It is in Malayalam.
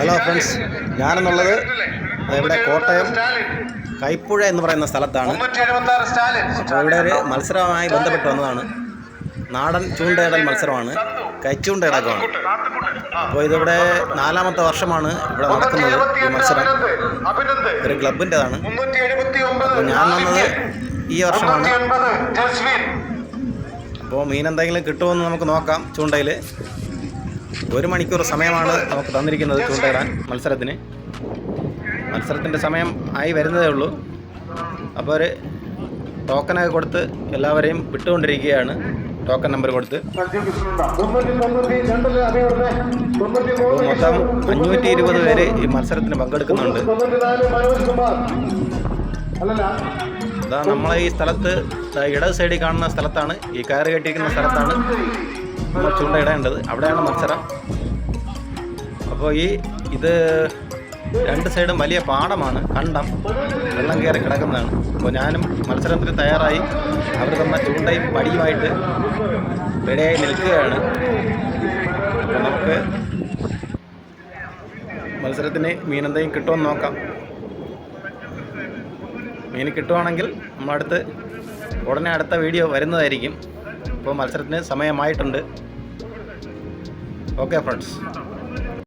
ഹലോ ഫ്രണ്ട്സ് ഞാനെന്നുള്ളത് ഇവിടെ കോട്ടയം കൈപ്പുഴ എന്ന് പറയുന്ന സ്ഥലത്താണ്. അപ്പോൾ ഇവിടെ ഒരു മത്സരവുമായി ബന്ധപ്പെട്ട് വന്നതാണ്. നാടൻ ചൂണ്ടയിടൽ മത്സരമാണ്. കൈച്ചൂണ്ടയിടക്കമാണ് അപ്പോൾ ഇതിവിടെ നാലാമത്തെ വർഷമാണ് ഇവിടെ നടക്കുന്നത് ഈ മത്സരം. ഒരു ക്ലബിന്റെതാണ്. അപ്പോൾ ഞാൻ വന്നത് ഈ വർഷമാണ്. അപ്പോൾ മീൻ എന്തെങ്കിലും കിട്ടുമെന്ന് നമുക്ക് നോക്കാം ചൂണ്ടയിൽ. ഒരു മണിക്കൂർ സമയമാണ് നമുക്ക് തന്നിരിക്കുന്നത് ചൂണ്ടയിടാൻ മത്സരത്തിന്. മത്സരത്തിന്റെ സമയം ആയി വരുന്നതേ ഉള്ളൂ. അപ്പോൾ ഒരു ടോക്കനൊക്കെ കൊടുത്ത് എല്ലാവരെയും വിട്ടുകൊണ്ടിരിക്കുകയാണ്. ടോക്കൺ നമ്പർ കൊടുത്ത്. മൊത്തം അഞ്ഞൂറ്റി ഇരുപത് പേര് ഈ മത്സരത്തിന് പങ്കെടുക്കുന്നുണ്ട്. അതാ നമ്മളെ ഈ സ്ഥലത്ത് ഇടത് സൈഡിൽ കാണുന്ന സ്ഥലത്താണ് ഈ കയറ് കെട്ടിയിരിക്കുന്ന സ്ഥലത്താണ് നമ്മൾ ചൂണ്ടയിടേണ്ടത് അവിടെയാണ് മത്സരം. അപ്പോൾ ഈ ഇത് രണ്ട് സൈഡും വലിയ പാടമാണ് കണ്ടം. വെള്ളം കയറി കിടക്കുന്നതാണ്. അപ്പോൾ ഞാനും മത്സരത്തിന് തയ്യാറായി. അവർ തന്ന ചൂണ്ടയും പടിയുമായിട്ട് റെഡിയായി നിൽക്കുകയാണ്. അപ്പോൾ നമുക്ക് മത്സരത്തിന് മീനെന്തെങ്കിലും കിട്ടുമെന്ന് നോക്കാം. മീൻ കിട്ടുവാണെങ്കിൽ നമ്മൾ അടുത്ത് ഉടനെ അടുത്ത വീഡിയോ വരുന്നതായിരിക്കും. ഇപ്പോൾ മത്സരത്തിന് സമയമായിട്ടുണ്ട്. Okay friends.